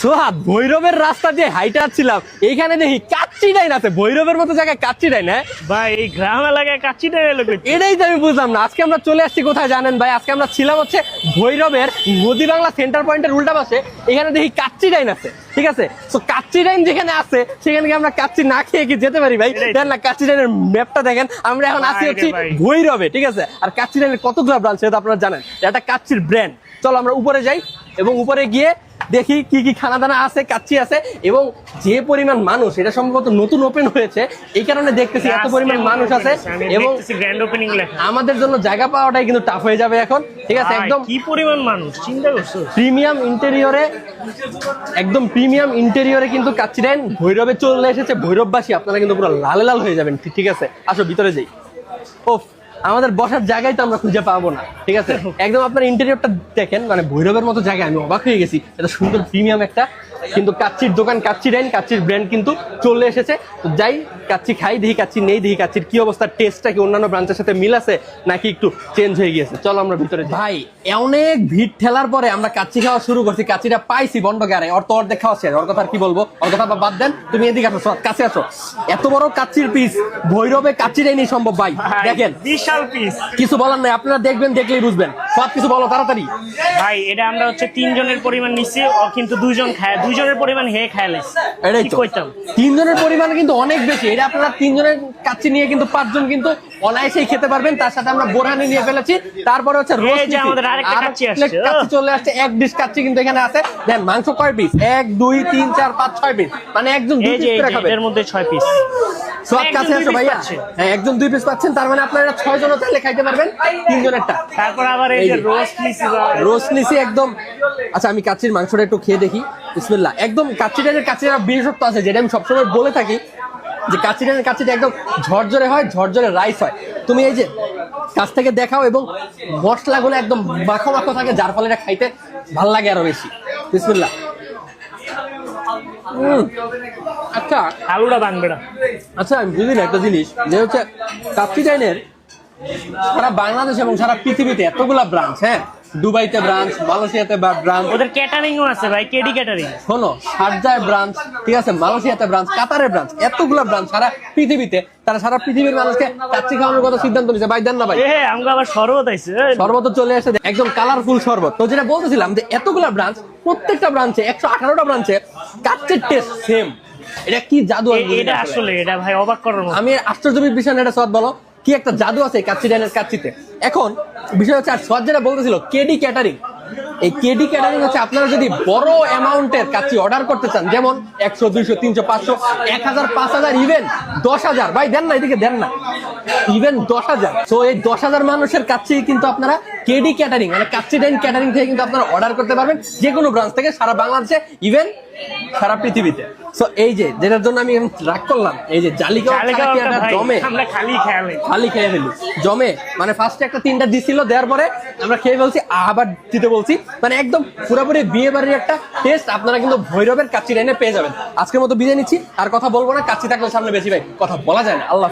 সোহাদ ভৈরবের রাস্তা দিয়ে হাইটে আসছিলাম। এইখানে দেখি কাচ্চি ডাইন আছে। ভৈরবের মতো জায়গায় কাচ্চি ডাইন হ্যাঁ? ভাই এই গ্রাম এলাকায় কাচ্চিটা এলো এটাই তো আমি বুঝলাম না। আজকে আমরা চলে আসছি কোথায় জানেন ভাই? আজকে আমরা ছিলাম হচ্ছে ভৈরবের নদী বাংলা সেন্টার পয়েন্টের উল্টা পাশে। এখানে দেখি কাচ্চি ডাইন আছে ঠিক আছে? তো কাচ্চি ডাইন যেখানে আছে সেখানে কি আমরা কাচ্চি না খেয়ে কি যেতে পারি ভাই। দেন না কাচ্চি ডাইনের ম্যাপটা দেখেন। আমরা এখন রে হচ্ছে ভৈরবে ঠিক আছে? আর কাচ্চি ডাইনের কতগুলো ব্রাঞ্চ সেটা আপনারা জানেন। এটা কাচ্চির ব্র্যান্ড চলো আমরা উপরে যাই এবং উপরে গিয়ে দেখি কি কি খানা দানা আছে কাচ্চি আছে এবং যে পরিমাণ মানুষ এটা সম্ভবত নতুন ওপেন হয়েছে এই কারণে দেখতেছি এত পরিমাণ মানুষ আছে এবং গ্র্যান্ড ওপেনিং আমাদের জন্য জায়গা পাওয়াটাই কিন্তু টাফ হয়ে যাবে এখন ঠিক আছে একদম কি পরিমাণ মানুষ চিন্তা করছ? প্রিমিয়াম ইন্টেরিয়রে একদম প্রিমিয়াম ইন্টেরিয়রে কিন্তু কাচ্চিডাইন ভৈরবে চলে এসেছে ভৈরববাসী আপনারা কিন্তু পুরো লাল লাল হয়ে যাবেন ঠিক আছে আসো ভিতরে যাই। ওফ আমাদের বসার জায়গায় তো আমরা খুঁজে পাবো না, ঠিক আছে? একদম আপনার ইন্টেরিয়রটা দেখেন মানে ভৈরবের মতো জায়গায় আমি অবাক হয়ে গেছি। এটা সুন্দর প্রিমিয়াম একটা কিন্তু কাচ্চির দোকান কাচ্চি ডাইন কাচ্চির ব্র্যান্ড কিন্তু চলে এসেছে। তো যাই কাচ্চি খাই দেখি কাচ্চি নেই দেখি কাচ্চির কি অবস্থা টেস্টটা কি অন্যান্য ব্রাঞ্চের সাথে মিল আছে নাকি একটু চেঞ্জ হয়ে গিয়েছে? চলো আমরা ভিতরে ভাই অনেক ভিড় ঠেলার পরে আমরা কাচ্চি খাওয়া শুরু করছি। কাচ্চিটা পাইছি বন্ড গারে ওর তো অর্ধেক খাওয়া শেষ। ওর কথা আর কি বলব? ওর কথা বাদ দেন তুমি এদিকে আসো কাছে আসো। এত বড় কাচ্চির পিস ভৈরবে কাচ্চিটাই নেই সম্ভব ভাই, দেখেন। বিশাল পিস কিছু বলার নাই আপনারা দেখবেন দেখলেই বুঝবেন। সব কিছু বলো তাড়াতাড়ি। ভাই এটা আমরা হচ্ছে তিনজনের পরিমাণ ও কিন্তু দুইজন খায় দুইজনের পরিমাণ হে খায় লাইছে এটাই তো। কইতাম? তিনজনের পরিমাণ কিন্তু অনেক বেশি। এটা আপনারা তিনজনের কাচ্চি নিয়ে কিন্তু পাঁচজন কিন্তু অনায়াসেই খেতে পারবেন। তার সাথে আমরা বোরহানি নিয়ে ফেলেছি। তারপরে হচ্ছে রোস্ট যে আমাদের আরেকটা কাচ্চি আসছে, কাচ্চি চলে আসছে। এক ডিশ কাচ্চি কিন্তু এখানে আছে। দেন মাংস কয় পিস এক দুই তিন চার পাঁচ ছয় পিস মানে একজন দুই পিস এই করে খাবে। এদের মধ্যে ছয় পিস সব কাছে দুই আসো ভাইয়া হ্যাঁ একজন দুই পিস পাচ্ছেন তার মানে আপনারা ছয় জনও চাইলে খাইতে পারবেন তিনজনেরটা। তারপর আবার এই যে যে। রোস্ট নিছি একদম আচ্ছা আমি কাচ্চির মাংসটা একটু খেয়ে দেখি। বিসমিল্লাহ। একদম কাচ্চিটার কাচ্চির বিশেষত্ব আছে যেটা আমি সবসময় বলে থাকি যে কাচ্চিটার কাচ্চিটা একদম ঝরঝরে হয় ঝরঝরে রাইস হয়। তুমি এই যে কাছ থেকে দেখাও এবং মশলাগুলো একদম মাখো মাখো থাকে যার ফলে এটা খাইতে ভালো লাগে আরও বেশি। বিসমিল্লাহ। আচ্ছা। আলুটা বানবে না আচ্ছা আমি বুঝি না একটা জিনিস যে হচ্ছে কাপ্তি চাইনের সারা বাংলাদেশ এবং সারা পৃথিবীতে এতগুলা ব্রাঞ্চ হ্যাঁ? দুবাইতে ব্রাঞ্চ মালয়েশিয়াতে ব্রাঞ্চ ওদের ক্যাটারিংও আছে ভাই কেডি ক্যাটারিং শোনো শারজায় ব্রাঞ্চ ঠিক আছে মালয়েশিয়াতে ব্রাঞ্চ কাতারে ব্রাঞ্চ এতগুলা ব্রাঞ্চ সারা পৃথিবীতে তারা সারা পৃথিবীর মানুষকে কাচ্চি খাওয়ানোর কথা সিদ্ধান্ত নিয়েছে। ভাই দেন না ভাই। এ আমাকে আবার শরবত আইছে শরবত চলে আসে একদম কালারফুল শরবত। তো যেটা বলতেছিলাম যে এতগুলা ব্রাঞ্চ প্রত্যেকটা ব্রাঞ্চে একশো আঠারোটা ব্রাঞ্চে কাচ্চের টেস্ট সেম এটা কি জাদু আমি এটা আসলে। এটা ভাই অবাক করার আমি আশ্চর্য বিষয় এটা সৎ বলো। কি একটা জাদু আছে কাচ্চি ডাইনের কাচ্চিতে? এখন বিষয় হচ্ছে, আর সোয়াদ যেটা বলতেছিল, কেডি ক্যাটারিং। এই কেডি ক্যাটারিং হচ্ছে আপনারা যদি বড় অ্যামাউন্টের কাচ্চি অর্ডার করতে চান যেমন একশো দুইশো তিনশো পাঁচশো এক হাজার পাঁচ হাজার ইভেন দশ হাজার ভাই দেন না এদিকে দেন না ইভেন দশ হাজার। তো এই দশ হাজার মানুষের কাচ্চি কিন্তু আপনারা কেডি ক্যাটারিং মানে কাচ্চি ডাইন ক্যাটারিং থেকে কিন্তু আপনারা অর্ডার করতে পারবেন যে কোনো ব্রাঞ্চ থেকে সারা বাংলাদেশে ইভেন সারা পৃথিবীতে। তো এই যে যেটার জন্য আমি রাগ করলাম এই যে জালিকা জমে খালি খালি খেয়ে ফেলি জমে মানে ফার্স্টে একটা তিনটা দিছিল দেওয়ার পরে আমরা খেয়ে ফেলছি আবার দিতে বলছি। মানে একদম পুরোপুরি বিয়ে বাড়ির একটা টেস্ট আপনারা কিন্তু ভৈরবের কাচ্চি লাইনে পেয়ে যাবেন আজকের মতো বিদায় নিচ্ছি, আর কথা বলব না, কাচ্চি থাকলে সামনে বেশি ভাই, কথা বলা যায় না, আল্লাহ।